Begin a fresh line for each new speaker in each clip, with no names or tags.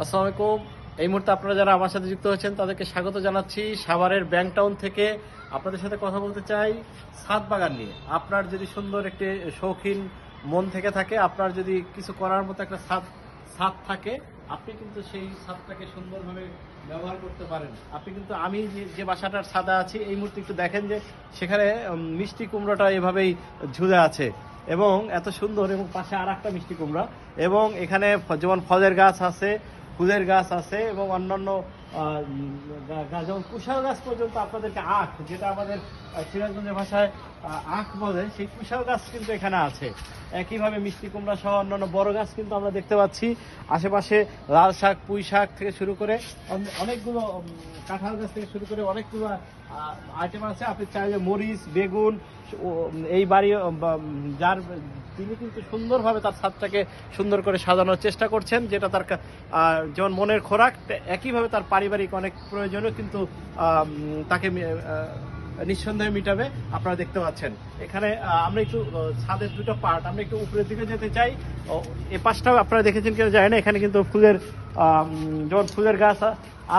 আসসালামু আলাইকুম এই মুহূর্তে আপনারা যারা আমার সাথে যুক্ত হয়েছেন, তাদেরকে স্বাগত জানাচ্ছি। সাভারের ব্যাংক টাউন থেকে আপনাদের সাথে কথা বলতে চাই ছাদ বাগান নিয়ে। আপনার যদি সুন্দর একটি শৌখিন মন থেকে থাকে, আপনার যদি কিছু করার মতো একটা ছাদ ছাদ থাকে, আপনি কিন্তু সেই ছাদটাকে সুন্দরভাবে ব্যবহার করতে পারেন। আপনি কিন্তু আমি যে- যে বাসাটার সাদা আছি, এই মুহূর্তে একটু দেখেন যে সেখানে মিষ্টি কুমড়োটা এভাবেই ঝুলে আছে এবং এত সুন্দর এবং পাশে আর একটা মিষ্টি কুমড়া এবং এখানে যেমন ফলের গাছ আছে ফুলের গাছ আছে এবং অন্যান্য গাছ যেমন কুশাল গাছ পর্যন্ত আপনাদেরকে আখ, যেটা আমাদের সিরাজগঞ্জের ভাষায় আখ বলে, সেই কুশাল গাছ কিন্তু এখানে আছে। একইভাবে মিষ্টি কুমড়া সহ অন্যান্য বড় গাছ কিন্তু আমরা দেখতে পাচ্ছি। আশেপাশে লাল শাক, পুঁই শাক থেকে শুরু করে অনেকগুলো কাঁঠাল গাছ থেকে শুরু করে অনেকগুলো আইটেম আছে। আপনি চাইলে মরিচ, বেগুন এই বাড়ি যার তিনি কিন্তু সুন্দরভাবে তার ছাদটাকে সুন্দর করে সাজানোর চেষ্টা করছেন, যেটা তার যেমন মনের খোরাক একইভাবে তার পারিবারিক অনেক প্রয়োজনও কিন্তু তাকে নিঃসন্দেহে মিটাবে। আপনারা দেখতে পাচ্ছেন। এখানে আমরা একটু ছাদের দুটো পার্ট, আমরা একটু উপরের দিকে যেতে চাই। এ পাশটাও আপনারা দেখেছেন কেউ জানি না, এখানে কিন্তু ফুলের যেমন ফুলের গাছ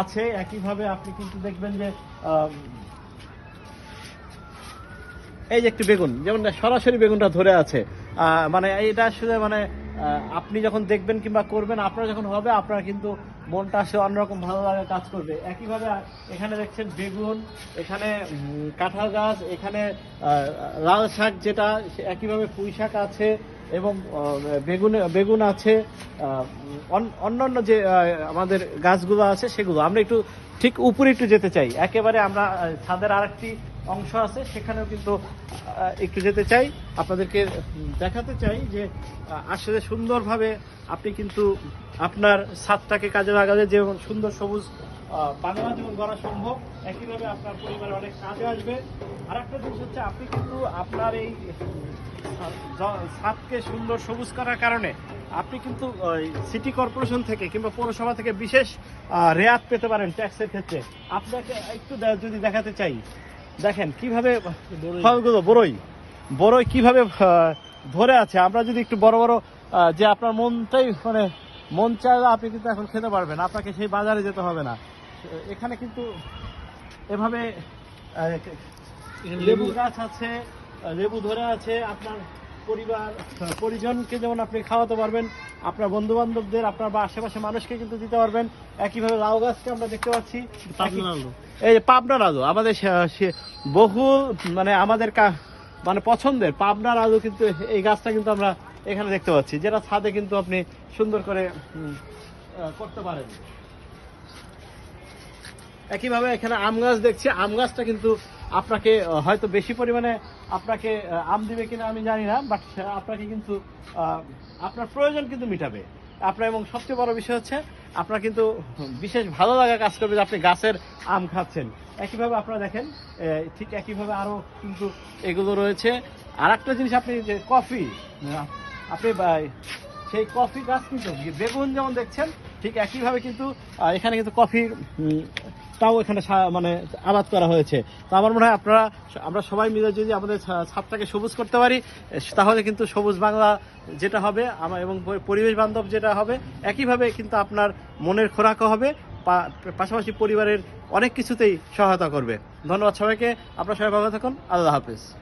আছে, একইভাবে আপনি কিন্তু দেখবেন যে এই যে একটি বেগুন, যেমন সরাসরি বেগুনটা ধরে আছে। মানে এটা আসলে মানে আপনি যখন দেখবেন কিংবা করবেন, আপনার যখন হবে, আপনার কিন্তু মনটা আসলে অন্যরকম ভালো লাগা কাজ করবে। একইভাবে এখানে দেখছেন বেগুন, এখানে কাঁঠাল গাছ, এখানে লাল শাক যেটা একইভাবে পুঁই শাক আছে এবং বেগুন বেগুন আছে অন্যান্য যে আমাদের গাছগুলো আছে সেগুলো। আমরা একটু ঠিক উপরে একটু যেতে চাই। একেবারে আমরা ছাদের আরেকটি অংশ আছে, সেখানেও কিন্তু একটু যেতে চাই। আপনাদেরকে দেখাতে চাই যে আসলে সুন্দরভাবে আপনি কিন্তু আপনার ছাদটাকে কাজে লাগালে যেমন সুন্দর সবুজ বাংলা যেমন গড়া সম্ভব, একইভাবে আপনার পরিবারে অনেক কাজে আসবে। আর একটা জিনিস হচ্ছে, আপনি কিন্তু আপনার এই ছাদকে সুন্দর সবুজ করার কারণে আপনি কিন্তু সিটি কর্পোরেশন থেকে কিংবা পৌরসভা থেকে বিশেষ রেয়াত পেতে পারেন ট্যাক্সের ক্ষেত্রে। আপনাকে একটু যদি দেখাতে চাই দেখেন কীভাবে ফলগুলো বড়ই। বড়ই কীভাবে ধরে আছে? আমরা যদি একটু বড় বড় যে আপনার মনটাই মানে মন চাইলে আপনি কিন্তু এখন খেতে পারবেন। আপনাকে সেই বাজারে যেতে হবে না। এখানে কিন্তু এভাবে লেবু গাছ আছে লেবু ধরে আছে আপনার পরিবার পরিজনকে যেমন আপনি খাওয়াতে পারবেন আপনার বন্ধু বান্ধবদের আপনার বা আশেপাশে মানুষকে কিন্তু দিতে পারবেন। একইভাবে লাউ গাছকে আমরা দেখতে পাচ্ছি। এই যে পাবনার আলু আমাদের বহু মানে আমাদের কা- মানে পছন্দের পাবনার আলু কিন্তু এই গাছটা কিন্তু আমরা এখানে দেখতে পাচ্ছি যেটা ছাদে কিন্তু আপনি সুন্দর করে করতে পারেন। একইভাবে এখানে আম গাছ দেখছি আম গাছটা কিন্তু আপনাকে হয়তো বেশি পরিমাণে আপনাকে আম দিবে কিনা আমি জানি না বাট আপনাকে কিন্তু আপনার প্রয়োজন কিন্তু মিটাবে। আপনার এবং সবচেয়ে বড় বিষয় হচ্ছে, আপনার কিন্তু বিশেষ ভালো লাগা কাজ করবে যে আপনি গাছের আম খাচ্ছেন। একইভাবে আপনারা দেখেন ঠিক একইভাবে আরও কিন্তু এগুলো রয়েছে। আর একটা জিনিস আপনি যে কফি আপনি সেই কফি গাছ কিন্তু বেগুন যেমন দেখছেন, ঠিক একইভাবে কিন্তু এখানে কিন্তু কফির তাও এখানে মানে আবাদ করা হয়েছে। তো আমার মনে হয় আপনারা আমরা সবাই মিলে যদি আমাদের ছাদটাকে সবুজ করতে পারি তাহলে কিন্তু সবুজ বাংলা যেটা হবে আমার এবং পরি- পরিবেশ বান্ধব যেটা হবে, একইভাবে কিন্তু আপনার মনের খোরাকও হবে পাশাপাশি পরিবারের অনেক কিছুতেই সহায়তা করবে। ধন্যবাদ সবাইকে, আপনার সবাই ভালো থাকুন, আল্লাহ হাফিজ।